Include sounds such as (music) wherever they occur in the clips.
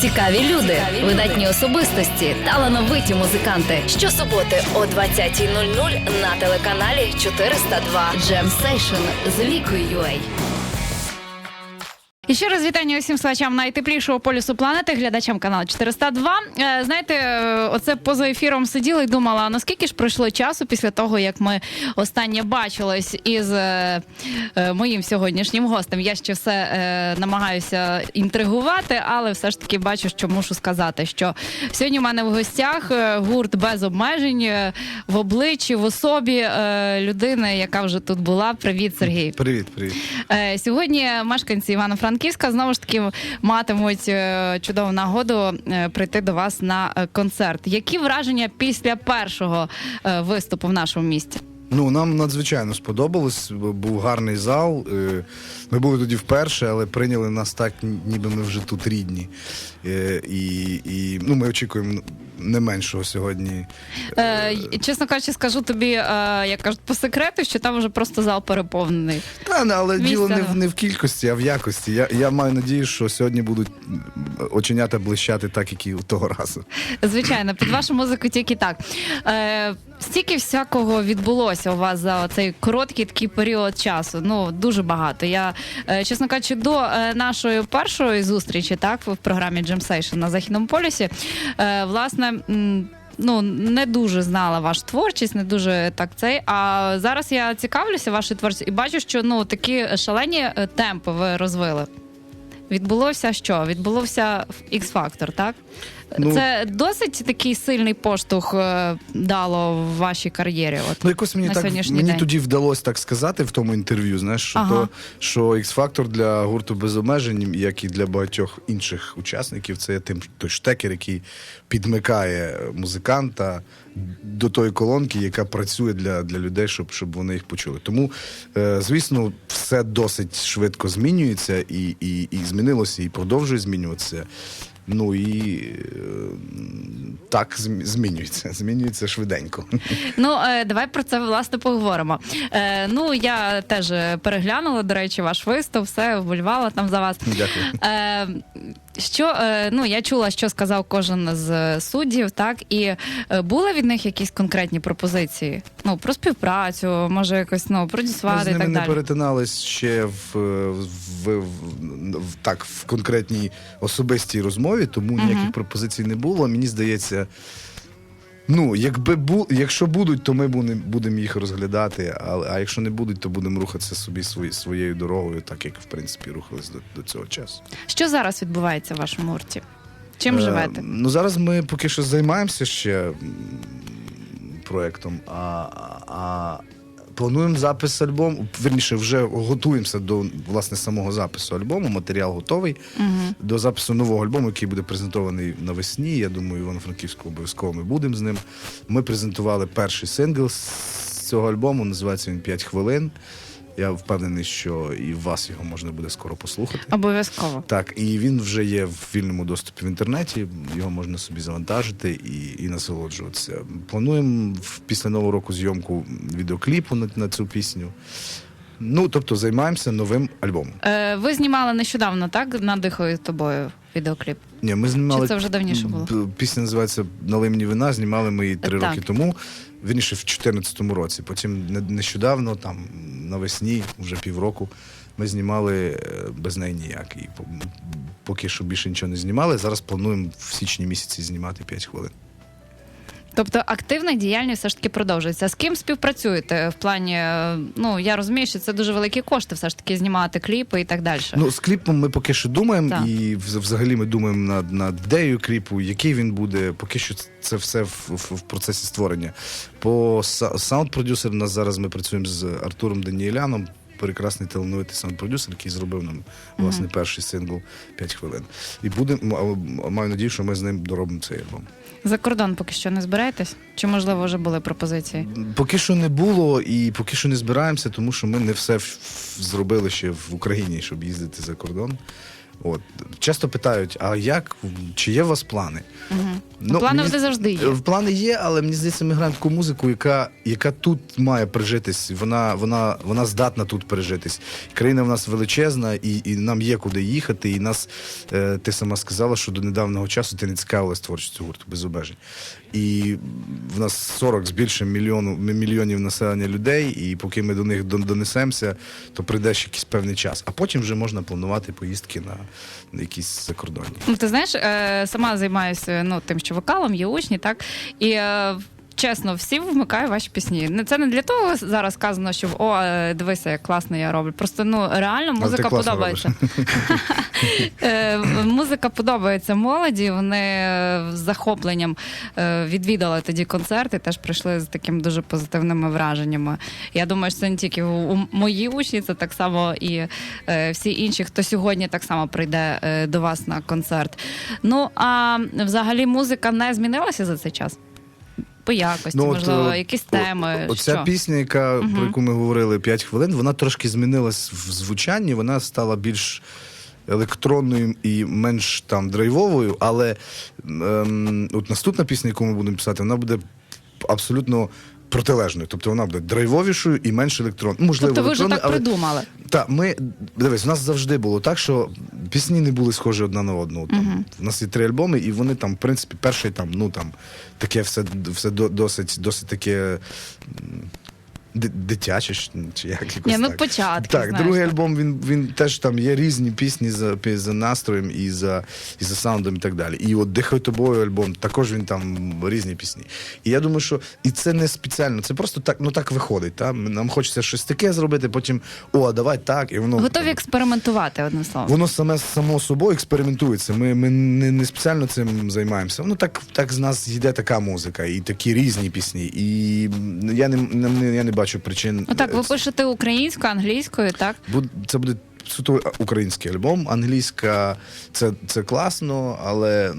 Цікаві люди, видатні особистості, талановиті музиканти. Щосуботи о 20.00 на телеканалі 402 Jam Session з Лікою UA. І ще раз вітання усім слухачам найтеплішого полюсу планети, глядачам каналу 402. Е, Знаєте, е, оце поза ефіром сиділа і думала, наскільки ж пройшло часу після того, як ми останнє бачились із е, е, моїм сьогоднішнім гостем. Я ще все е, намагаюся інтригувати, але все ж таки бачу, що мушу сказати, що сьогодні у мене в гостях гурт без обмежень е, в обличчі, в особі е, людини, яка вже тут була. Привіт, Сергій. Привіт, привіт. Е, Сьогодні мешканці Івано-Франківська знову ж таки матимуть е, чудову нагоду е, прийти до вас на е, концерт. Які враження після першого виступу в нашому місті? Ну нам надзвичайно сподобалось. Був гарний зал. Ми були тоді вперше, але прийняли нас так, ніби ми вже тут рідні. І, і ну, ми очікуємо не меншого сьогодні. Е, чесно кажучи, скажу тобі, е, як кажуть, по секрету, що там вже просто зал переповнений. Та, не, але Місця діло не в, не в кількості, а в якості. Я, я маю надію, що сьогодні будуть оченята блищати так, як і того разу. Звичайно, під вашу музику тільки так. Е, стільки всякого відбулося у вас за цей короткий такий період часу. Ну дуже багато. Я е, чесно кажучи, до е, нашої першої зустрічі, так в програмі Session на західному полюсі, е, власне. Ну, не дуже знала вашу творчість, не дуже так цей. А зараз я цікавлюся вашою творчістю і бачу, що ну такі шалені темпи ви розвили. Відбулося що? Відбулося X-Factor, так? Ну- Це досить такий сильний поштовх е, дало в вашій кар'єрі. От. Ну, якось мені на так сьогоднішній мені день. тоді вдалося так сказати в тому інтерв'ю. Знаєш, що Ага. то що X-Factor для гурту без обмежень, як і для багатьох інших учасників, це є тим той штекер, який підмикає музиканта до тої колонки, яка працює для, для людей, щоб, щоб вони їх почули. Тому, е, звісно, все досить швидко змінюється і, і, і змінилося, і продовжує змінюватися. Ну і е, так змінюється, змінюється швиденько. Ну е, давай про це власне поговоримо. Е, ну я теж переглянула, до речі, ваш виступ, все вболівала там за вас. Дякую. Що ну я чула, що сказав кожен з суддів, так і були від них якісь конкретні пропозиції? Ну про співпрацю, може якось ну продюсувати і так не далі. перетинались ще в, в, в- так, в конкретній особистій розмові, тому ніяких пропозицій не було. Мені здається, ну, якби бу, якщо будуть, то ми будемо будемо їх розглядати. А, а якщо не будуть, то будемо рухатися собі свої, своєю дорогою, так як в принципі рухались до, до цього часу. Що зараз відбувається в вашому гурті? Чим Е, живете? Ну зараз ми поки що займаємося ще проектом, а, а плануємо запис альбому. Верніше, вже готуємося до власне самого запису альбому. Матеріал готовий Угу. до запису нового альбому, який буде презентований навесні. Я думаю, Івано-Франківську обов'язково ми будемо з ним. Ми презентували перший сингл з цього альбому. Називається він «5 хвилин. Я впевнений, що і вас його можна буде скоро послухати. Обов'язково. Так, і він вже є в вільному доступі в інтернеті. Його можна собі завантажити і, і насолоджуватися. Плануємо після нового року зйомку відеокліпу на, на цю пісню. Ну, тобто, займаємося новим альбомом. Е, ви знімали нещодавно, так? Надихаю тобою відеокліп. Ні, ми знімали Чи це вже давніше було? Пісня називається «Налий мені вина. Знімали ми її три Так. роки тому. Вірніше, в 2014 році. Потім не- нещодавно, там навесні, вже півроку, ми знімали е, без неї ніяк. І по- поки що більше нічого не знімали. Зараз плануємо в січні місяці знімати 5 хвилин. Тобто активна діяльність все ж таки продовжується. З ким співпрацюєте в плані? е, Ну я розумію, що це дуже великі кошти, все ж таки знімати кліпи і так далі. Ну, з кліпом ми поки що думаємо, Так. і взагалі ми думаємо над, над ідеєю кліпу, який він буде. Поки що це все в, в, в процесі створення. По са- саунд-продюсеру нас зараз ми працюємо з Артуром Даніеляном. Прекрасний талановитий саунд-продюсер, який зробив нам власне перший сингл 5 хвилин. І будемо маю надію, що ми з ним доробимо цей альбом. За кордон поки що не збираєтесь? Чи можливо вже були пропозиції? Поки що не було, і поки що не збираємося, тому що ми не все зробили ще в Україні, щоб їздити за кордон. От часто питають: а як чи є у вас плани? Ну, плани мені- вони завжди є. В плани є, але мені здається, ми граємо таку музику, яка, яка тут має пережитись. Вона, вона, вона здатна тут пережитись. Країна в нас величезна, і, і нам є куди їхати. І нас, е, ти сама сказала, що до недавнього часу ти не цікавилась творчістю гурту без обмежень. І в нас 40 з більше мільйону, мільйонів населення людей, і поки ми до них дон- донесемося, то прийде ще якийсь певний час. А потім вже можна планувати поїздки на якісь закордонні. Ну, ти знаєш, е, сама займаюся ну, тим, що вокалом, є учні, так? І е, чесно, всі вмикають ваші пісні. Не- Це не для того зараз сказано, що о, е, дивися, як класно я роблю. Просто ну реально музика подобається. (laughs) Е, Музика подобається молоді. Вони е, з захопленням відвідали тоді концерти, теж прийшли з такими дуже позитивними враженнями. Я думаю, що це не тільки у мої учні, це так само і всі інші, хто сьогодні так само прийде до вас на концерт. Ну а взагалі музика не змінилася за цей час? По якості, от, можливо, е, якісь о- теми. Оця що? пісня, яка, про яку ми говорили 5 хвилин, вона трошки змінилась в звучанні, вона стала більш електронною і менш там драйвовою, але ем, от наступна пісня, яку ми будемо писати, вона буде абсолютно протилежною. Тобто вона буде драйвовішою і менш електронною. Можливо, Тобто ви вже так але... придумали. Так, ми дивись, у нас завжди було так, що пісні не були схожі одна на одну. Там у нас є три альбоми, і вони там, в принципі, перший там, ну там таке все, все досить, досить таке. Дитяче ж, чи як якось Ні, ну, так. початки, Так, знаєш, другий так. альбом він, він теж там є різні пісні за, за настроєм і за, і за саундом, і так далі. І от Дихай тобою альбом, також він там різні пісні. І я думаю, що і це не спеціально, це просто так, ну так виходить. Та? Нам хочеться щось таке зробити, потім о, а давай так, і воно Готові експериментувати одним словом. Воно саме само собою експериментується. Ми, ми не, не спеціально цим займаємося. Воно так, так з нас йде така музика, і такі різні пісні. І я не, не, я не бачу причин. Ну так, ви е, пишете українською, англійською, так? Це буде суто український альбом. Англійська це, це класно, але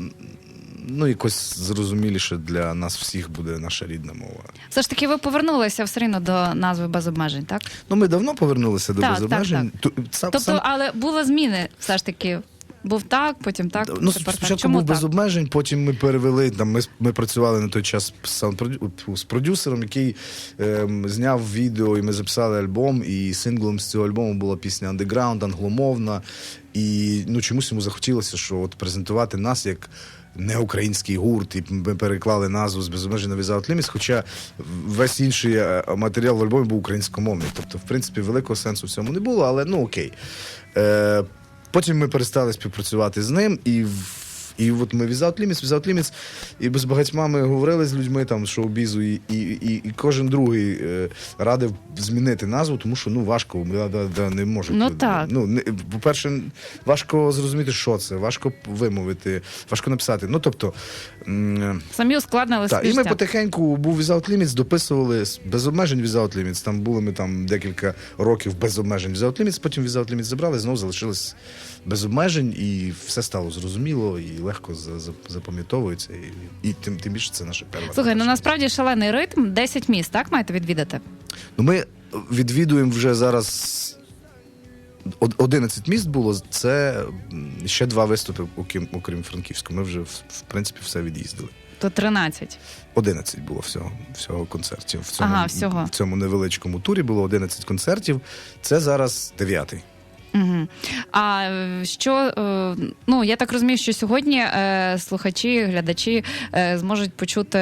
ну, якось зрозуміліше для нас всіх буде наша рідна мова. Все ж таки, ви повернулися все рівно до назви без обмежень, так? Ну, ми давно повернулися до Так, без обмежень. Ту- сам- Тобто, сам- але були зміни все ж таки. Був так, потім так. Ну, тепер так. спочатку Чому був без так? обмежень, потім ми перевели. Там ми, ми працювали на той час з, продюсером, який ем, зняв відео, і ми записали альбом. І синглом з цього альбому була пісня Underground, англомовна. І ну, чомусь йому захотілося, що от презентувати нас як. Не український гурт, і ми переклали назву з безмежі на Without Limits, хоча весь інший е, матеріал в альбомі був українськомовний. Тобто, в принципі, великого сенсу в цьому не було, але ну окей. Е, Потім ми перестали співпрацювати з ним, і, в- і от ми Without Limits, Without Limits, і без багатьма ми говорили з людьми там з шоу-бізу, і, і, і, і кожен другий е, радив змінити назву, тому що ну важко, да, да, да, не можуть. Ну, так. Ну, не, по-перше, важко зрозуміти, що це, важко вимовити, важко написати. Ну, тобто. м, Самі ускладнили так, і ми потихеньку був Without Limits, дописували без обмежень Without Limits. Там були ми там декілька років без обмежень Without Limits, потім Without Limits забрали, знову залишились без обмежень, і все стало зрозуміло і легко за- за- запам'ятовується. І, і тим, тим більше це наше перше. Слухай, ну насправді шалений ритм, 10 міст, так маєте відвідати? Ну, ми відвідуємо вже зараз. од- 11 міст було. Це ще два виступи, окрім, окрім Франківського. Ми вже в, в принципі все від'їздили. То 13. 11 було всього, всього концертів. В цьому, Ага, всього. в цьому невеличкому турі було 11 концертів. Це зараз дев'ятий. Угу. А е, що, е, ну я так розумію, що сьогодні е, слухачі, глядачі зможуть почути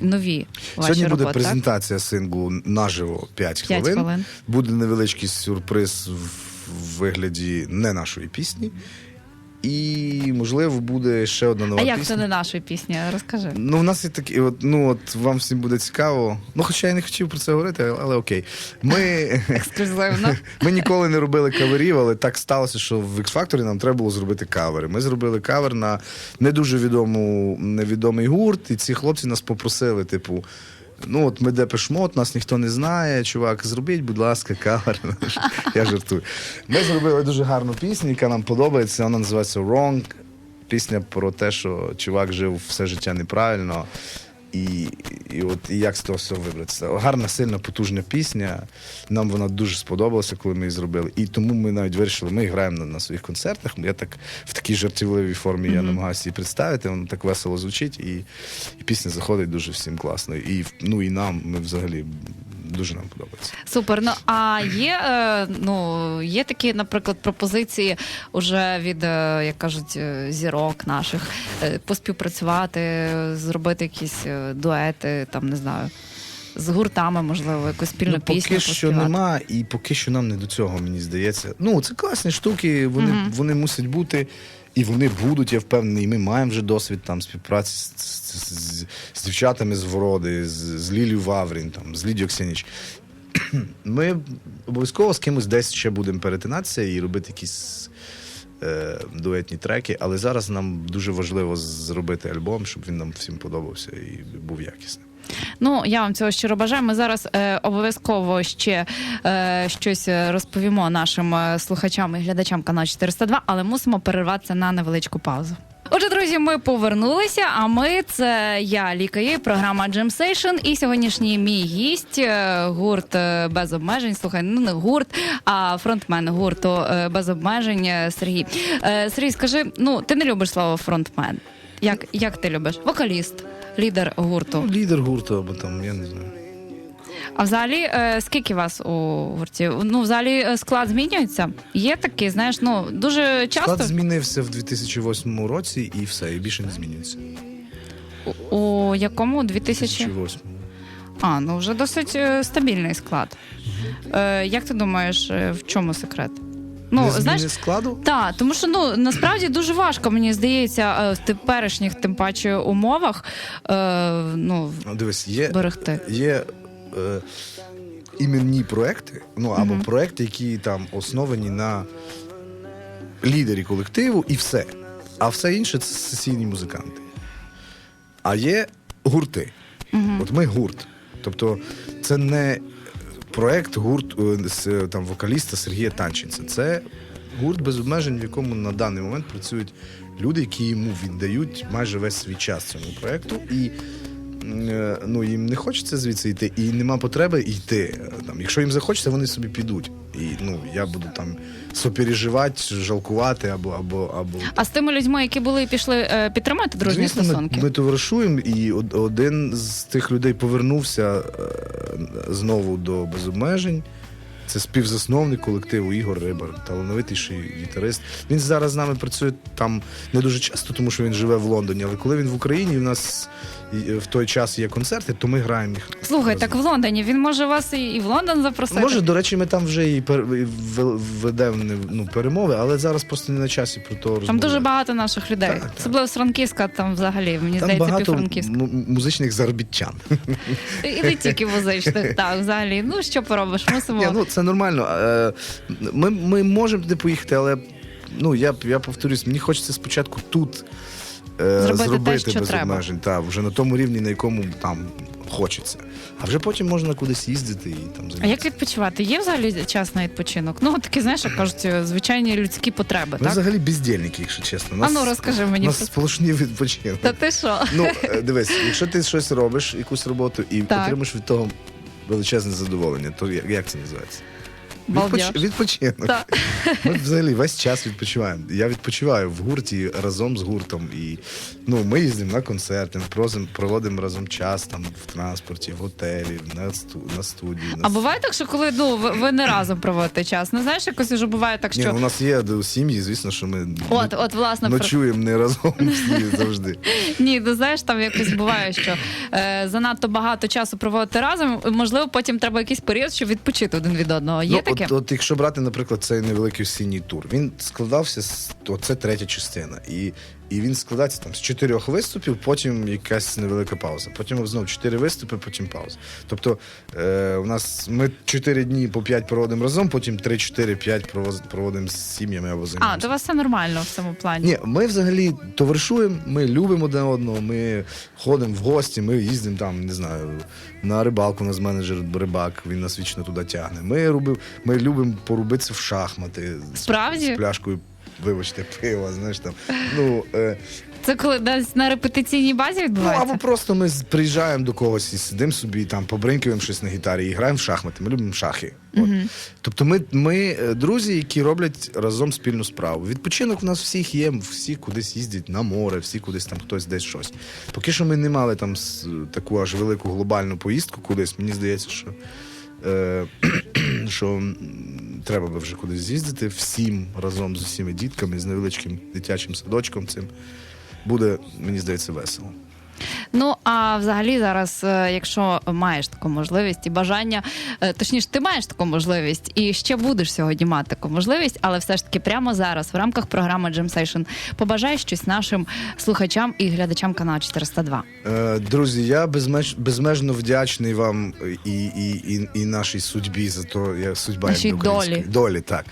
нові ваші Сьогодні буде роботи, так? презентація синглу наживо 5 П'ять хвилин. хвилин. Буде невеличкий сюрприз в вигляді не нашої пісні. І, можливо, буде ще одна нова А як пісня. це не нашої пісні? Розкажи. Ну, в нас є такі, от, ну от вам всім буде цікаво. Ну, хоча я не хотів про це говорити, але, але окей. Ми, (laughs) Ексклюзивно. (laughs) ми ніколи не робили каверів, але так сталося, що в X-Factor нам треба було зробити кавери. Ми зробили кавер на не дуже відому, невідомий гурт, і ці хлопці нас попросили, типу. Ну, от ми де Депешмот, нас ніхто не знає. Чувак, зробіть, будь ласка, кавер. (laughs) Я жартую. Ми зробили дуже гарну пісню, яка нам подобається. Вона називається Wrong. Пісня про те, що чувак жив все життя неправильно. І, і от і як з того всього вибратися. Гарна, сильна, потужна пісня. Нам вона дуже сподобалася, коли ми її зробили. І тому ми навіть вирішили, ми граємо на, на своїх концертах. Я так в такій жартівливій формі я намагаюся її представити. Воно так весело звучить, і, і пісня заходить дуже всім класно. І ну і нам ми взагалі дуже нам подобається. Супер. Ну а є е, ну є такі, наприклад, пропозиції уже від, е, як кажуть, е, зірок наших поспівпрацювати, зробити якісь дуети, там не знаю, з гуртами, можливо, якусь спільну ну, пісню. поки що нема, і поки що нам не до цього, мені здається. Ну, це класні штуки, вони, Мгм. вони мусять бути. І вони будуть, я впевнений, і ми маємо вже досвід там співпраці з, з, з, з дівчатами з Вороди, з, з Лілію Ваврін, там, з Лідією Ксеніч. (clears throat) Ми обов'язково з кимось десь ще будемо перетинатися і робити якісь е, дуетні треки, але зараз нам дуже важливо зробити альбом, щоб він нам всім подобався і був якісним. Ну я вам цього щиро бажаю. Ми зараз е, обов'язково ще е, щось е, розповімо нашим е, слухачам і глядачам каналу 402, але мусимо перерватися на невеличку паузу. Отже, друзі, ми повернулися. А ми це я, Ліка Є, програма Jam Session. І сьогоднішній мій гість е, гурт без обмежень. Слухай, ну не гурт, а фронтмен гурту без обмежень Сергій. Сергій, скажи, ну ти не любиш слово фронтмен? Як, як ти любиш? Вокаліст, лідер гурту. Ну, лідер гурту або там, я не знаю. А взагалі, е, скільки вас у гурті? Ну, взагалі е, склад змінюється? Є такий, знаєш, ну дуже часто Склад змінився в 2008 році і все, і більше не змінюється. у, у якому 2000? 2008. А, ну вже досить е, стабільний склад. Е, як ти думаєш, е, в чому секрет? Ну, не знаєш, складу? Так, тому що ну насправді дуже важко, мені здається, е, в теперішніх, тим паче, умовах е, ну, Дивись, є, берегти. є е, іменні проекти, ну або Мгм. проекти, які там основані на лідері колективу, і все. А все інше це сесійні музиканти. А є гурти. Мгм. От ми гурт. Тобто, це не проект гурт е, з е, там вокаліста Сергія Танченця. Це гурт без обмежень, в якому на даний момент працюють люди, які йому віддають майже весь свій час цьому проекту. І е, ну, їм не хочеться звідси йти, і нема потреби йти. Там, якщо їм захочеться, вони собі підуть. І ну, я буду там сопереживати, жалкувати або або або. А з тими людьми, які були і пішли підтримати дружні Звісно, стосунки? Ми, ми товаришуємо, і од- один з тих людей повернувся знову до без обмежень. Це співзасновник колективу Ігор Рибар, талановитіший гітарист. Він зараз з нами працює там не дуже часто, тому що він живе в Лондоні. Але коли він в Україні, у нас е, в той час є концерти, то ми граємо їх. Слухай, разом. так в Лондоні він може вас і, в Лондон запросити. Може, до речі, ми там вже і ведемо ну, перемови, але зараз просто не на часі про то Там дуже багато наших людей. Так, так. Особливо з Франківська, там взагалі, мені Там здається, багато півфранківська. музичних заробітчан. І не тільки музичних, (laughs) так, взагалі. Ну що поробиш, мусимо. Ні, ну це нормально. Е, Ми, ми можемо туди поїхати, але ну я я повторюсь, мені хочеться спочатку тут е, Зробити те, що без треба. обмежень. Та, вже на тому рівні, на якому там хочеться. А вже потім можна кудись їздити і там А як відпочивати? Є взагалі час на відпочинок? Ну, такі, знаєш, як кажуть, звичайні людські потреби, Ми так? взагалі бездільники, якщо чесно. А ну, розкажи мені У нас сплошні відпочинок. Та ти що? Ну, е, дивись, якщо ти щось робиш, якусь роботу, і Так. отримаєш від того величезне задоволення, то як, це називається? Балдеж. відпочинок. Так. (laughs) Ми взагалі весь час відпочиваємо. Я відпочиваю в гурті разом з гуртом. І ну, ми їздимо на концерти, прозим- проводимо разом час там в транспорті, в готелі, на, сту- на студії. А буває так, що коли ну ви, ви не разом проводите час? Ну знаєш, якось вже буває так, що ну, у нас є сім'ї, звісно, що ми от, от власне ночуємо не разом (laughs) всі завжди. Ні, ну знаєш, там якось буває, що е, занадто багато часу проводити разом. Можливо, потім треба якийсь період, щоб відпочити один від одного. Є ну, таке? От, от якщо брати, наприклад, цей невеликий осінній тур, він складався з то це третя частина. І, і він складається там з чотирьох виступів, потім якась невелика пауза. Потім знову чотири виступи, потім пауза. Тобто е, у нас ми чотири дні по п'ять проводимо разом, потім три, чотири, п'ять провоз- проводимо з сім'ями або А, займаємося. до вас все нормально в цьому плані. Ні, ми взагалі товаришуємо, ми любимо один одного, ми ходимо в гості, ми їздимо там, не знаю, на рибалку. У нас менеджер рибак, він нас вічно туди тягне. Ми робив, ми любимо порубитися в шахмати Справді? з пляшкою вибачте, пива, знаєш там. Ну, е, Це коли десь на репетиційній базі ну відбувається? або просто ми з- приїжджаємо до когось і сидимо собі, там побринькуємо щось на гітарі і граємо в шахмати. Ми любимо шахи. От. Тобто ми, ми е, друзі, які роблять разом спільну справу. Відпочинок в нас всіх є, всі кудись їздять на море, всі кудись там хтось десь щось. Поки що ми не мали там с- таку аж велику глобальну поїздку кудись. Мені здається, що, е, (clears throat) що м, треба би вже кудись з'їздити всім разом з усіма дітками, з невеличким дитячим садочком цим. Буде, мені здається, весело. Ну а взагалі зараз, е, якщо маєш таку можливість і бажання, е, точніше, ти маєш таку можливість і ще будеш сьогодні мати таку можливість, але все ж таки прямо зараз в рамках програми Jam Session побажай щось нашим слухачам і глядачам каналу 402. Е, Друзі, я безмеж, безмежно вдячний вам і, і, і, і нашій судьбі за то, я судьба Нашій до долі. долі. Так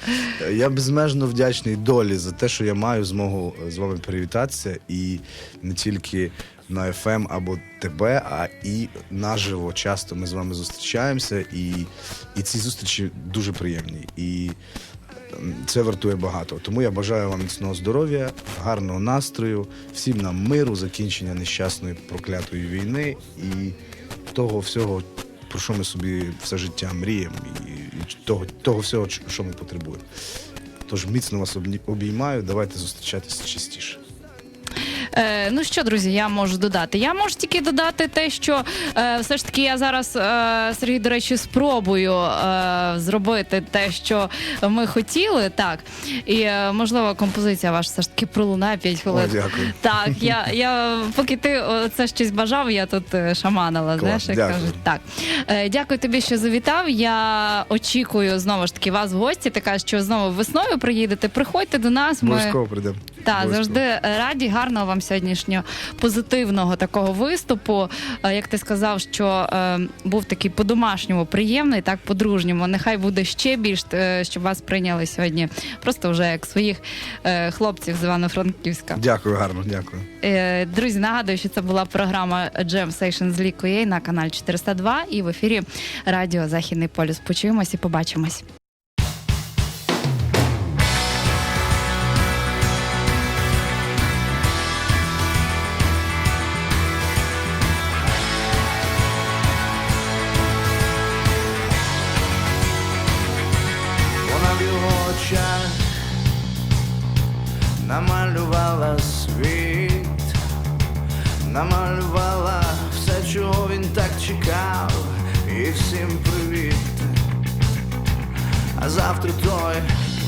я безмежно вдячний долі за те, що я маю змогу з вами привітатися і не тільки на FM або ТБ, а і наживо. Часто ми з вами зустрічаємося, і, і ці зустрічі дуже приємні. І це вартує багато. Тому я бажаю вам міцного здоров'я, гарного настрою, всім нам миру, закінчення нещасної проклятої війни і того всього, про що ми собі все життя мріємо, і, і того, того всього, що ми потребуємо. Тож міцно вас обіймаю, давайте зустрічатися частіше. Е, ну що, друзі, я можу додати? Я можу тільки додати те, що е, все ж таки я зараз, е, Сергій, до речі, спробую е, зробити те, що ми хотіли. Так, і е, можливо, композиція ваша все ж таки пролунає 5 хвилин. О, дякую. Так, я, я поки ти це щось бажав, я тут е, шаманила. Клас, знаєш, як дякую. кажуть. Так. Е, дякую тобі, що завітав. Я очікую знову ж таки вас в гості. Ти кажеш, що знову весною приїдете. Приходьте до нас. Ми Обов'язково прийдемо. Так, завжди раді, гарного вам сьогоднішнього позитивного такого виступу. Е, Як ти сказав, що е, був такий по-домашньому приємний, так по-дружньому. Нехай буде ще більш, е, щоб вас прийняли сьогодні, просто вже як своїх е, хлопців з Івано-Франківська. Дякую, гарно, дякую. Е, Друзі, нагадую, що це була програма Jam Session з Лікою на каналі 402 і в ефірі Радіо Західний полюс. Почуємось і побачимось. Намалювала все, чого він так чекав, і всім привіт. А завтра той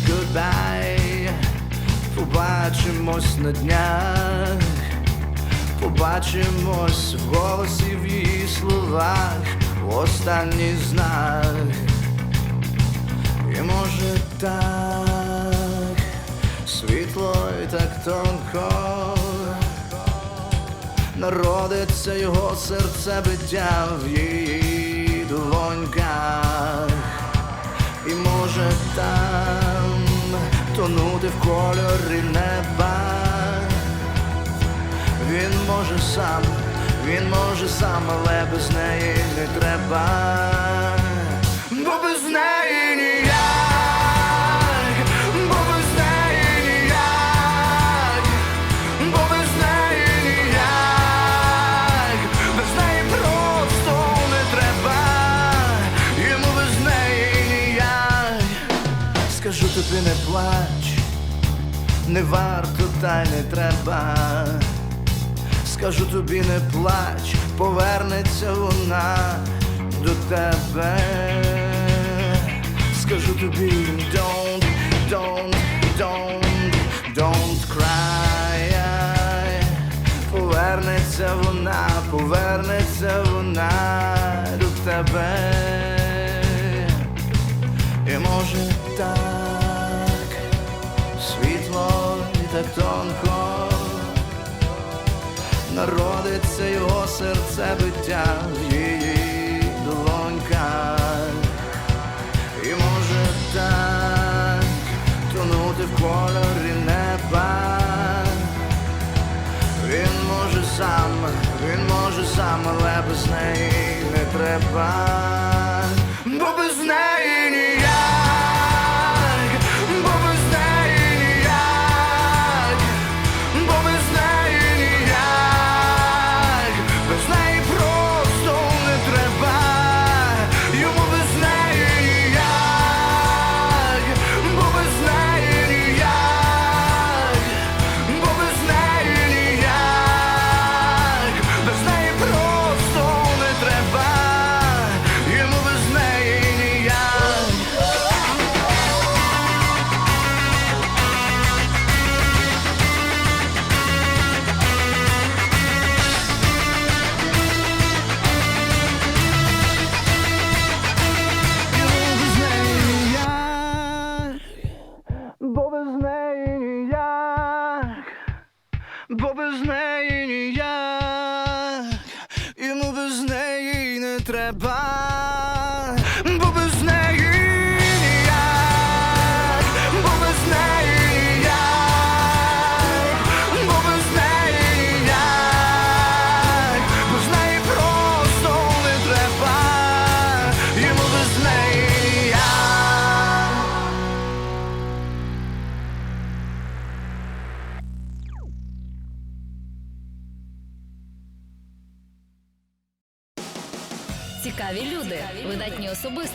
goodbye. Побачимось на днях, побачимось в голосі в її словах, в останній знак. І може так. Світло і так тонко народиться його серце биття в її долоньках, і може там тонути в кольорі неба. Він може сам, він може сам, але без неї не треба. Плач, не варто та й не треба. Скажу тобі не плач, повернеться вона до тебе. Скажу тобі don't, don't, don't, don't cry. Повернеться вона, повернеться вона до тебе. І може так так тонко народиться його серце биття в її долоньках. І може так тонути в кольорі неба. Він може сам, він може сам, але без неї не треба.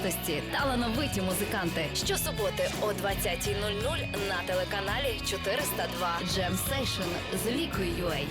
особистості, талановиті музиканти. Щосуботи о 20.00 на телеканалі 402 Jam Session з Вікою UA.